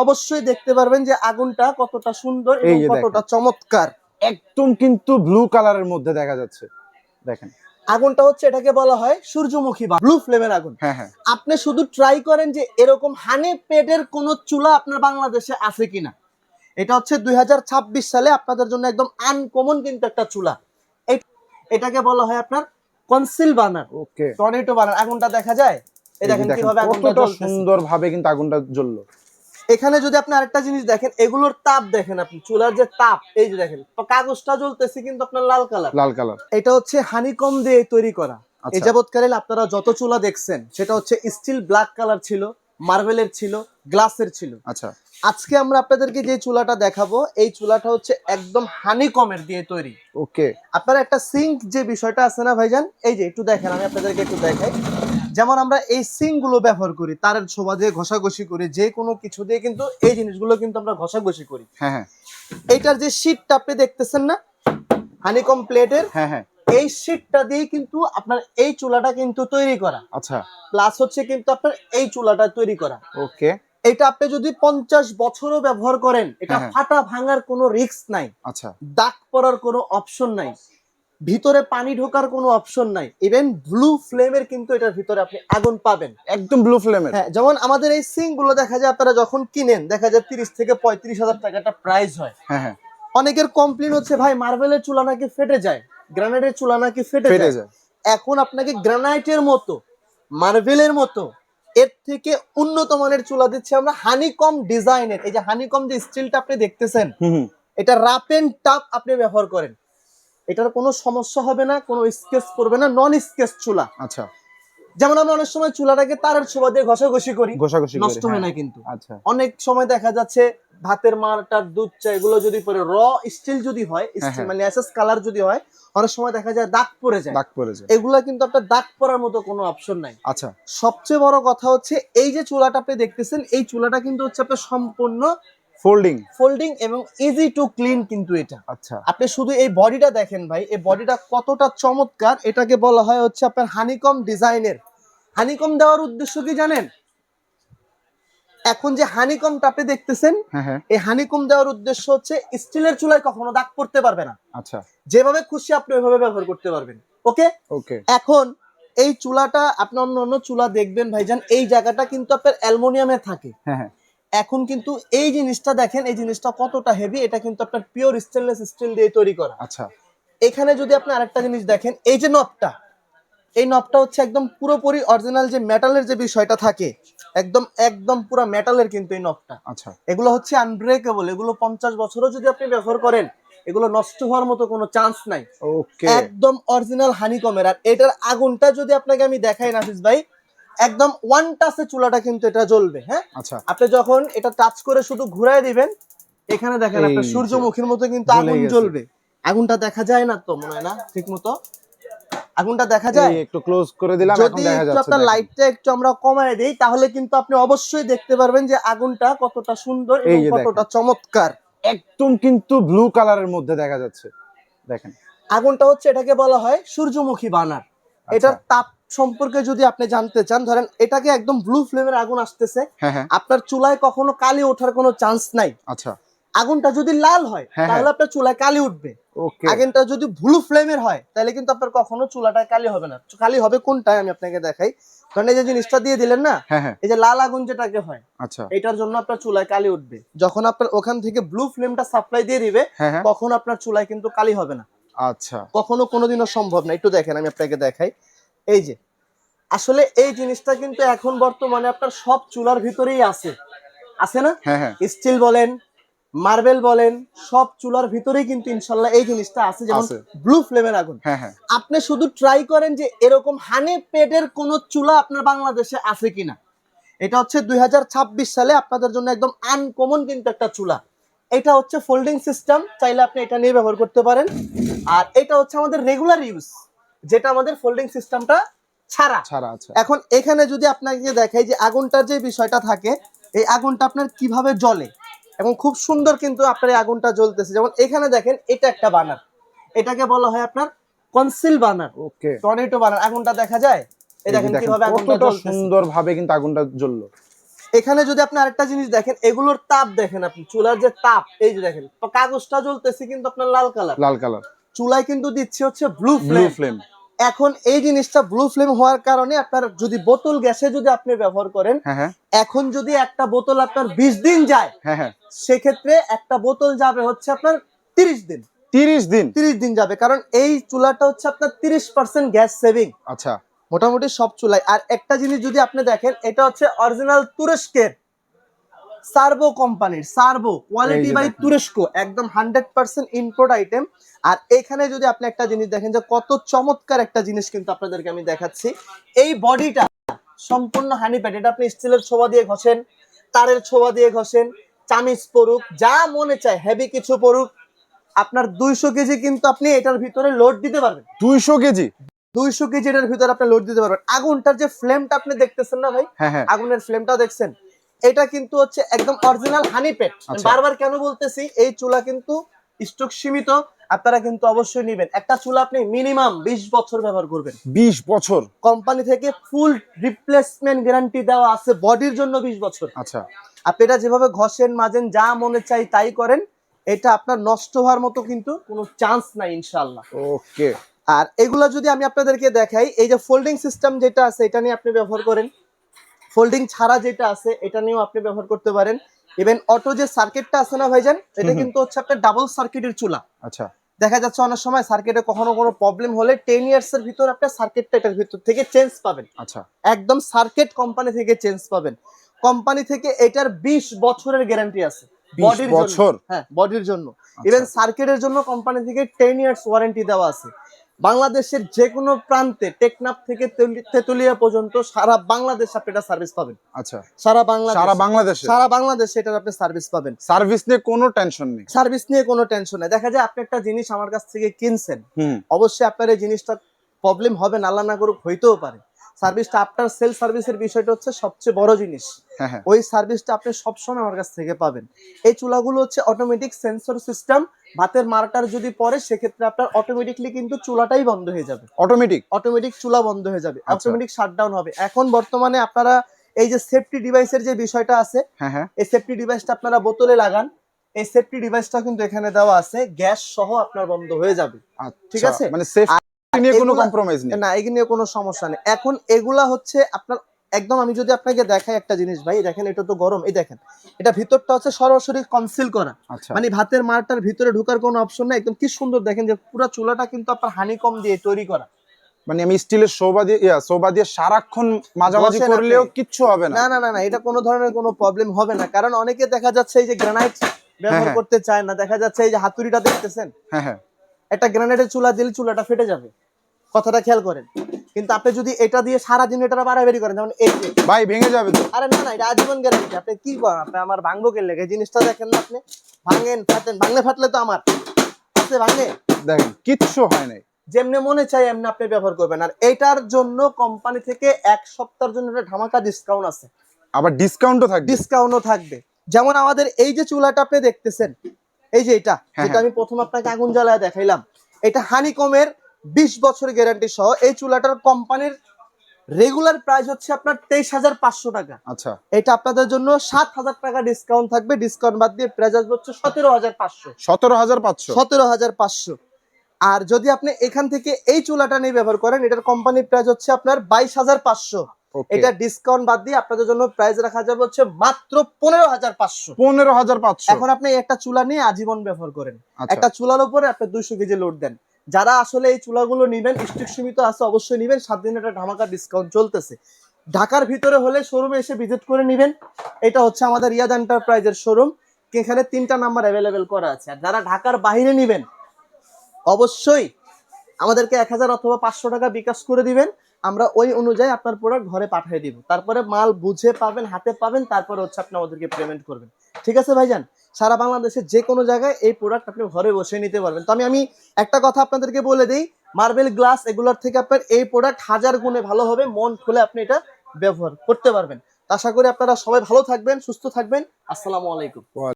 অবশ্যই দেখতে পারবেন যে আগুনটা কতটা সুন্দর এবং কতটা চমৎকার। একদম কিন্তু ব্লু কালারের মধ্যে দেখা যাচ্ছে। দেখেন। আগুনটা হচ্ছে এটাকে বলা হয় সূর্যমুখী বা ব্লু ফ্লেমের আগুন। হ্যাঁ হ্যাঁ। আপনি শুধু ট্রাই করেন যে এরকম হানি পেডের কোন চুলা আপনার বাংলাদেশে আছে কিনা। এটা হচ্ছে দুই হাজার ছাব্বিশ সালে আপনাদের জন্য একদম আনকমন কিন্তু একটা চুলা। এটাকে বলা হয় আপনার conceal burner okay tornado burner আগুনটা দেখা যায়? এই দেখেন কীভাবে আগুনটা কতটা জ্বলতেছে। সুন্দর ভাবে কিন্তু আগুনটা জ্বললো। এখানে যদি আপনি আরেকটা জিনিস দেখেন এগুলোর তাপ দেখেন আপনি চুলার যে তাপ এই যে দেখেন কাগজটা জ্বলতেছে কিন্তু আপনার লাল কালার। লাল কালার। এটা হচ্ছে হানিকম দিয়ে তৈরি করা। আচ্ছা। এই যাবৎকালীন আপনারা যত চুলা দেখছেন সেটা হচ্ছে স্টিল ব্ল্যাক কালার ছিল মার্বেলের ছিল গ্লাসের ছিল। আচ্ছা। আজকে আমরা আপনাদেরকে যে চুলাটা দেখাবো এই চুলাটা হচ্ছে একদম হানিকমের দিয়ে তৈরি। ওকে। আপনারা একটা সিঙ্ক যে বিষয়টা আছে না ভাইজান? এই যে একটু দেখেন আমি আপনাদেরকে একটু দেখাই। যেমন আমরা এই সিঙ্কগুলো ব্যবহার করি তারের ছোবা দিয়ে ঘষাঘষি করি যে কোনো কিছু দিয়ে কিন্তু এই জিনিসগুলো কিন্তু আমরা ঘষাঘষি করি। হ্যাঁ হ্যাঁ। এইটার যে শীটটা আপনি দেখতেছেন না হানিকম প্লেটের হ্যাঁ হ্যাঁ। এই শীটটা দিয়ে কিন্তু আপনার এই চুলাটা কিন্তু তৈরি করা। আচ্ছা। প্লাস হচ্ছে কিন্তু আপনার এই চুলাটা তৈরি করা। ওকে। এটা আপনি যদি পঞ্চাশ বছরও ব্যবহার করেন এটা হ্যাঁ। ফাটা ভাঙার কোনো রিস্ক নাই। আচ্ছা। দাগ পড়ার কোনো অপশন নাই। ভিতরে পানি ঢোকার কোনো অপশন নাই। ইভেন ব্লু ফ্লেমের কিন্তু এটার ভিতরে আপনি আগুন পাবেন। একদম ব্লু ফ্লেমের হ্যাঁ যেমন আমাদের এই সিঙ্কগুলো দেখা যায় আপনারা যখন কিনেন দেখা যায় তিরিশ থেকে পঁয়ত্রিশ হাজার টাকা একটা প্রাইস হয়। হ্যাঁ হ্যাঁ। অনেকের কমপ্লেন হচ্ছে ভাই মার্বেলের চুলা নাকি ফেটে যায়? গ্রানাইটের চুলা নাকি ফেটে যায়? এখন আপনাকে গ্রানাইটের মতো মার্বেলের মতো এর থেকে উন্নত মানের চুলা দিচ্ছে আমরা হানিকম ডিজাইনের এই যে হানিকম যে স্টিলটা আপনি দেখতেছেন এটা রাপ এন্ড টাপ আপনি ব্যবহার করেন। এটার কোনো সমস্যা হবে না কোনো স্কেচ করবে না নন স্কেচ চুলা। আচ্ছা। যেমন আমরা অনেক সময় চুলাটাকে তারের ছোবা দিয়ে ঘষাঘষি করি ঘষাঘষি নষ্ট হয় হ্যাঁ। না কিন্তু। আচ্ছা। অনেক সময় দেখা যাচ্ছে ভাতের মারটার দুধ চা এগুলো যদি পরে র স্টিল যদি হয় হ্যাঁ, স্টিল হ্যাঁ। মানে এসএস কালার যদি হয় অনেক সময় দেখা যায় দাগ পড়ে যায়। দাগ পড়ে যায়। এগুলা কিন্তু আপনার দাগ পড়ার মতো কোনো অপশন নাই। আচ্ছা। সবচেয়ে বড় কথা হচ্ছে এই যে চুলাটা আপনি দেখতেছেন এই চুলাটা কিন্তু হচ্ছে আপনার সম্পূর্ণ ফোল্ডিং ফোল্ডিং এবং ইজি টু ক্লিন কিন্তু এটা। আচ্ছা। আপনি শুধু এই বডিটা দেখেন ভাই এই বডিটা কতটা চমৎকার এটাকে বলা হয় হচ্ছে আপনার হানিকম ডিজাইনের হানিকম দেওয়ার উদ্দেশ্য কি জানেন? এখন যে হানিকমটা আপনি দেখতেছেন হ্যাঁ হ্যাঁ। এই হানিকম দেওয়ার উদ্দেশ্য হচ্ছে স্টিলের চুলায় কখনো দাগ পড়তে পারবে না। আচ্ছা। যেভাবে খুশি আপনি ওইভাবে ব্যবহার করতে পারবেন। ওকে ওকে এখন এই চুলাটা আপনি অন্য অন্য চুলা দেখবেন ভাইজান এই জায়গাটা কিন্তু আপনার অ্যালুমিনিয়ামে থাকে। হ্যাঁ হ্যাঁ। এখন কিন্তু এই জিনিসটা দেখেন এই জিনিসটা কতটা হেভি এটা কিন্তু আপনার পিওর স্টেনলেস স্টিল দিয়ে তৈরি করা। আচ্ছা। এখানে যদি আপনি আরেকটা জিনিস দেখেন এই যে নবটা এই নবটা হচ্ছে একদম পুরোপুরি অরিজিনাল যে মেটালের যে বিষয়টা থাকে একদম একদম পুরো মেটালের কিন্তু এই নবটা আচ্ছা। এগুলো হচ্ছে আনব্রেকেবল এগুলো পঞ্চাশ বছরও যদি আপনি ব্যবহার করেন এগুলো নষ্ট হওয়ার মতো কোনো চান্স নাই। ওকে একদম অরিজিনাল হানিকমের আর এটার আগুনটা যদি আপনাকে আমি দেখাই নাফিস ভাই একদম ওয়ান টাচে চুলাটা কিন্তু এটা জ্বলবে হ্যাঁ? আচ্ছা। আপনি যখন এটা টাচ করে শুধু ঘুরাই দিবেন এখানে দেখেন আপনার সূর্যমুখীর মতো কিন্তু আগুন জ্বলবে। আগুনটা দেখা যায় না তো মনে হয় না? ঠিক মতো? আগুনটা দেখা যায়? একটু ক্লোজ করে দিলাম এখন দেখা যাচ্ছে আপনার লাইটটা একটু আমরা কমায় দেই তাহলে কিন্তু আপনি অবশ্যই দেখতে পারবেন যে আগুনটা কতটা সুন্দর এবং কতটা চমৎকার। একদম কিন্তু ব্লু কালারের মধ্যে দেখা যাচ্ছে। দেখেন। আগুনটা হচ্ছে এটাকে বলা হয় সূর্যমুখী বানার। এটার তাপ সম্পর্কে যদি আপনি জানতে চান ধরেন এটাকে একদম ব্লু ফ্লেমের আগুন আসতেছে হ্যাঁ হ্যাঁ। আপনার চুলায় কখনো কালি ওঠার কোনো চান্স নাই। আচ্ছা। আগুনটা যদি লাল হয় হ্যাঁ, তাহলে আপনার চুলায় কালি উঠবে। আগুনটা যদি ব্লু ফ্লেমের হয় তাহলে কিন্তু আপনার কখনো চুলাটায় কালি হবে না। কালি হবে কোনটায় আমি আপনাকে দেখাই। ধরেন এই যে জিনিসটা দিয়ে দিলেন না এই যে লাল আগুন যেটাকে হয় আচ্ছা। এটার জন্য আপনার চুলায় কালি উঠবে। যখন আপনার ওখান থেকে ব্লু ফ্লেমটা সাপ্লাই দিয়ে দিবে তখন আপনার চুলায় কিন্তু কালি হবে না। আচ্ছা। কখনো কোনোদিনও সম্ভব না। একটু দেখেন আমি আপনাকে দেখাই। এই যে আসলে এই জিনিসটা কিন্তু এখন বর্তমানে আপনার সব চুলার ভিতরেই আছে। আছে না? হ্যাঁ হ্যাঁ। স্টিল বলেন মার্বেল বলেন সব চুলার ভিতরেই কিন্তু ইনশাল্লাহ এই জিনিসটা আছে যেমন ব্লু ফ্লেমের আগুন। হ্যাঁ হ্যাঁ। আপনি শুধু ট্রাই করেন যে এরকম হানি পেডের কোন চুলা আপনার বাংলাদেশে আছে কিনা। এটা হচ্ছে দুই হাজার ছাব্বিশ সালে আপনাদের জন্য একদম আনকমন কিন্তু একটা চুলা। এটা হচ্ছে ফোল্ডিং সিস্টেম চাইলে আপনি এটা নিয়ে ব্যবহার করতে পারেন। আর এটা হচ্ছে আমাদের রেগুলার ইউজ যেটা আমাদের ফোল্ডিং সিস্টেমটা ছাড়া। ছাড়া আছে। এখন এখানে যদি আপনাকে দেখাই যে আগুনটার যে বিষয়টা থাকে এই আগুনটা আপনার কীভাবে জ্বলে? এবং খুব সুন্দর কিন্তু আপনার এই আগুনটা জ্বলতেছে। যেমন এখানে দেখেন এটা একটা বানার এটাকে বলা হয় আপনার কনসিল বানার ওকে টর্নেটো বানার আগুনটা দেখা যায়? এই দেখেন কীভাবে আগুনটা কতটা জ্বলতেছে। সুন্দর ভাবে কিন্তু আগুনটা জ্বললো। এখানে যদি আপনি আরেকটা জিনিস দেখেন এগুলোর তাপ দেখেন আপনি চুলার যে তাপ এই যে দেখেন তো কাগজটা জ্বলতেছে কিন্তু আপনার লাল কালার। লাল কালার। চুলায় কিন্তু দিচ্ছে হচ্ছে ব্লু ব্লু ফ্লেম এখন এই জিনিসটা ব্লু ফ্লেম হওয়ার কারণে আপনার যদি বোতল গ্যাসে যদি আপনি ব্যবহার করেন হ্যাঁ হ্যাঁ। এখন যদি একটা বোতল আপনার বিশ দিন যায় হ্যাঁ হ্যাঁ। সেক্ষেত্রে একটা বোতল যাবে হচ্ছে আপনার তিরিশ দিন। তিরিশ দিন? তিরিশ দিন যাবে কারণ এই চুলাটা হচ্ছে আপনার তিরিশ পার্সেন্ট গ্যাস সেভিং আচ্ছা। মোটামুটি সব চুলাই আর একটা জিনিস যদি আপনি দেখেন এটা হচ্ছে অরিজিনাল তুরস্কের সার্ভো কোম্পানির সার্ভো কোয়ালিটি বাই। তুরস্ক একদম হান্ড্রেড পার্সেন্ট ইম্পোর্ট আইটেম আর এখানে যদি আপনি একটা জিনিস দেখেন যে কত চমৎকার একটা জিনিস কিন্তু আপনাদেরকে আমি দেখাচ্ছি। এই বডিটা সম্পূর্ণ হানি প্যাড এটা আপনি স্টিলের ছোবা দিয়ে ঘষেন তারের ছোবা দিয়ে ঘষেন চামিচ পড়ুক যা মনে চায় হেভি কিছু পড়ুক আপনার দুইশো কেজি কিন্তু আপনি এটার ভিতরে লোড দিতে পারবেন। দুইশো কেজি? দুইশো কেজি এটার ভিতরে আপনি লোড দিতে পারবেন। আগুনটার যে ফ্লেমটা আপনি দেখতেছেন না ভাই? হ্যাঁ হ্যাঁ। আগুনের ফ্লেমটা দেখছেন। এটা কিন্তু হচ্ছে একদম অরিজিনাল হানি পেট। বারবার কেন বলতেছি এই চুলা কিন্তু স্টক সীমিত আপনারা কিন্তু অবশ্যই নেবেন। একটা চুলা আপনি মিনিমাম বিশ বছর ব্যবহার করবেন। বিশ বছর? কোম্পানি থেকে ফুল রিপ্লেসমেন্ট গ্যারান্টি দেওয়া আছে বডির জন্য বিশ বছর। আচ্ছা। আপনি এটা যেভাবে ঘষেন মাজেন যা মনে চাই তাই করেন এটা আপনার নষ্ট হওয়ার মতো কিন্তু কোনো চান্স নাই ইনশাল্লাহ ওকে আর এগুলা যদি আমি আপনাদেরকে দেখাই এই যে ফোল্ডিং সিস্টেম যেটা আছে এটা নিয়ে আপনি ব্যবহার করেন। ফোল্ডিং ছাড়া যেটা আছে এটা নিয়েও আপনি ব্যবহার করতে পারেন। ইভেন অটো যে সার্কিটটা আছে না ভাইজান এটা। কিন্তু হচ্ছে আপনার ডাবল সার্কিটের চুলা। আচ্ছা। দেখা যাচ্ছে অনেক সময় সার্কিটে কখনো কোনো প্রবলেম হলে টেন ইয়ার্স এর ভিতর আপনার সার্কিটটা এটার ভিতর থেকে চেঞ্জ পাবেন। আচ্ছা। একদম সার্কিট কোম্পানি থেকে চেঞ্জ পাবেন। কোম্পানি থেকে এটার বিশ বছরের গ্যারান্টি আছে। 20 বডির বছর? জন্য হ্যাঁ বডির জন্য। আচ্ছা। ইভেন সার্কিটের জন্য কোম্পানি থেকে টেন ইয়ার্স ওয়ারেন্টি দেওয়া আছে। বাংলাদেশের যে কোনো প্রান্তে টেকনাফ থেকে তেতুলিয়া পর্যন্ত সারা বাংলাদেশ আপনি এটা সার্ভিস পাবেন। আচ্ছা। সারা বাংলাদেশ সারা বাংলাদেশে? সারা বাংলাদেশে এটার আপনি সার্ভিস পাবেন। সার্ভিস নিয়ে কোনো টেনশন নেই। সার্ভিস নিয়ে কোনো টেনশন নেই। দেখা যায় আপনি একটা জিনিস আমার কাছ থেকে কিনছেন হুম। অবশ্যই আপনার এই জিনিসটা প্রবলেম হবে না আল্লাহ না করুক হইতেও পারে। সার্ভিসটা আফটার সেল সার্ভিসের বিষয়টা হচ্ছে সবচেয়ে বড় জিনিস। হ্যাঁ হ্যাঁ। ওই সার্ভিসটা আপনি সবসময় আমার কাছ থেকে পাবেন। এই চুলাগুলো হচ্ছে অটোমেটিক সেন্সর সিস্টেম ভাতের মারটার যদি পরে সেক্ষেত্রে আপনার অটোমেটিকলি কিন্তু চুলাটাই বন্ধ হয়ে যাবে। অটোমেটিক অটোমেটিক চুলা বন্ধ হয়ে যাবে। আচ্ছা। অটোমেটিক শাটডাউন হবে। এখন বর্তমানে আপনারা এই যে সেফটি ডিভাইসের যে বিষয়টা আছে হ্যাঁ হ্যাঁ। এই সেফটি ডিভাইসটা আপনারা বোতলে লাগান। এই সেফটি ডিভাইসটা কিন্তু এখানে দেওয়া আছে। গ্যাস সহ আপনার বন্ধ হয়ে যাবে। ঠিক আচ্ছা, আছে? মানে সেফটি নিয়ে কোনো কম্প্রোমাইজ নেই। না এগুলো নিয়ে কোনো সমস্যা নেই। এখন এগুলা হচ্ছে আপনার একদম আমি যদি আপনাকে দেখাই একটা জিনিস ভাই দেখেন এটা তো গরম এই দেখেন এটা ভিতরটা হচ্ছে সরাসরি কনসিল করা। আচ্ছা। মানে ভাতের মারটার ভিতরে ঢোকার কোনো অপশন নেই একদম কি সুন্দর দেখেন যে পুরো চুলাটা কিন্তু আপনার হানিকম দিয়ে তৈরি করা। মানে আমি স্টিলের শোভা দিয়ে শোভা দিয়ে সারাক্ষণ মাঝামাঝি করলেও কিচ্ছু হবে না। না না না এটা কোনো ধরনের কোনো প্রবলেম হবে না। কারণ অনেকে দেখা যাচ্ছে এই যে গ্রানাইট ব্যবহার হ্যাঁ। করতে চায় না দেখা যাচ্ছে এই যে হাতুড়িটা দেখতেছেন? হ্যাঁ হ্যাঁ। একটা গ্রানাইটের চুলা দিলে চুলাটা ফেটে যাবে। কথাটা খেয়াল করেন। কিন্তু আপনি যদি এটা দিয়ে সারা দিন এটা বাড়াবাড়ি করেন যেমন এই ভাই ভেঙে যাবে তো। আরে না না এটা আজীবন গ্যারান্টি আপনি কি করেন? আপনি আমার ভাঙবো কে লেগে জিনিসটা দেখেন না আপনি? ভাঙেন ফাটেন ভাঙলে ফাটলে তো আমার। আছে ভাঙে? দেখেন কিচ্ছু হয় নাই। যেমনি মনে চাই এমনি আপনি ব্যবহার করবেন। আর এটার জন্য কোম্পানি থেকে এক সপ্তাহের জন্য একটা ধামাকা ডিসকাউন্ট আছে। আবার ডিসকাউন্টও থাকবে। ডিসকাউন্টও থাকবে। যেমন আমাদের এই যে চুলাটা আপনি দেখতেছেন এই যে এটা হ্যাঁ, যেটা আমি প্রথম আপনাকে আগুন জ্বালায় দেখাইলাম এটা হানিকমের বিশ বছর গ্যারান্টি সহ এই চুলাটার কোম্পানির রেগুলার প্রাইস হচ্ছে আপনার তেইশ হাজার পাঁচশো টাকা। আচ্ছা। এটা আপনাদের জন্য সাত হাজার টাকা ডিসকাউন্ট থাকবে। ডিসকাউন্ট বাদ দিয়ে প্রাইস আসবে হচ্ছে সতেরো হাজার পাঁচশো। সতেরো হাজার পাঁচশো? সতেরো হাজার পাঁচশো। আর যদি আপনি এখান থেকে এই চুলাটা নিয়ে ব্যবহার করেন এটার কোম্পানির প্রাইস হচ্ছে আপনার বাইশ হাজার পাঁচশো। এটা ডিসকাউন্ট বাদ দিয়ে আপনাদের জন্য প্রাইস রাখা যাবে হচ্ছে মাত্র পনেরো হাজার পাঁচশো। পনেরো হাজার পাঁচশো। এখন আপনি একটা চুলা নিয়ে আজীবন ব্যবহার করেন। আচ্ছা। একটা চুলার উপরে আপনি দুইশো কেজি লোড দেন। যারা আসলে এই চুলাগুলো নিবেন, স্টিক সীমিত আছে অবশ্যই নিবেন, সাত দিন একটা ধামাকা ডিসকাউন্ট চলতেছে। ঢাকার ভিতরে হলে শোরুমে এসে ভিজিট করে নিবেন। এটা হচ্ছে আমাদের ইয়াদ এন্টারপ্রাইজের শোরুম এখানে তিনটা নাম্বার অ্যাভেলেবেল করা আছে। আর যারা ঢাকার বাহিরে নেবেন, অবশ্যই আমাদেরকে এক হাজার অথবা পাঁচশো টাকা বিকাশ করে দিবেন। আমরা ওই অনুযায়ী আপনার প্রোডাক্ট ঘরে পাঠিয়ে দিব। তারপরে মাল বুঝে পাবেন, হাতে পাবেন, তারপরে হচ্ছে আপনি আমাদেরকে পেমেন্ট করবেন। ঠিক আছে ভাইজান? সারা বাংলাদেশের যে কোনো জায়গায় এই প্রোডাক্ট আপনি ঘরে বসে নিতে পারবেন। তো আমি আমি একটা কথা আপনাদেরকে বলে দিই মার্বেল গ্লাস এগুলোর থেকে আপনার এই প্রোডাক্ট হাজার গুণে ভালো হবে, মন খুলে আপনি এটা ব্যবহার করতে পারবেন। আশা করি আপনারা সবাই ভালো থাকবেন, সুস্থ থাকবেন। আসসালামু আলাইকুম।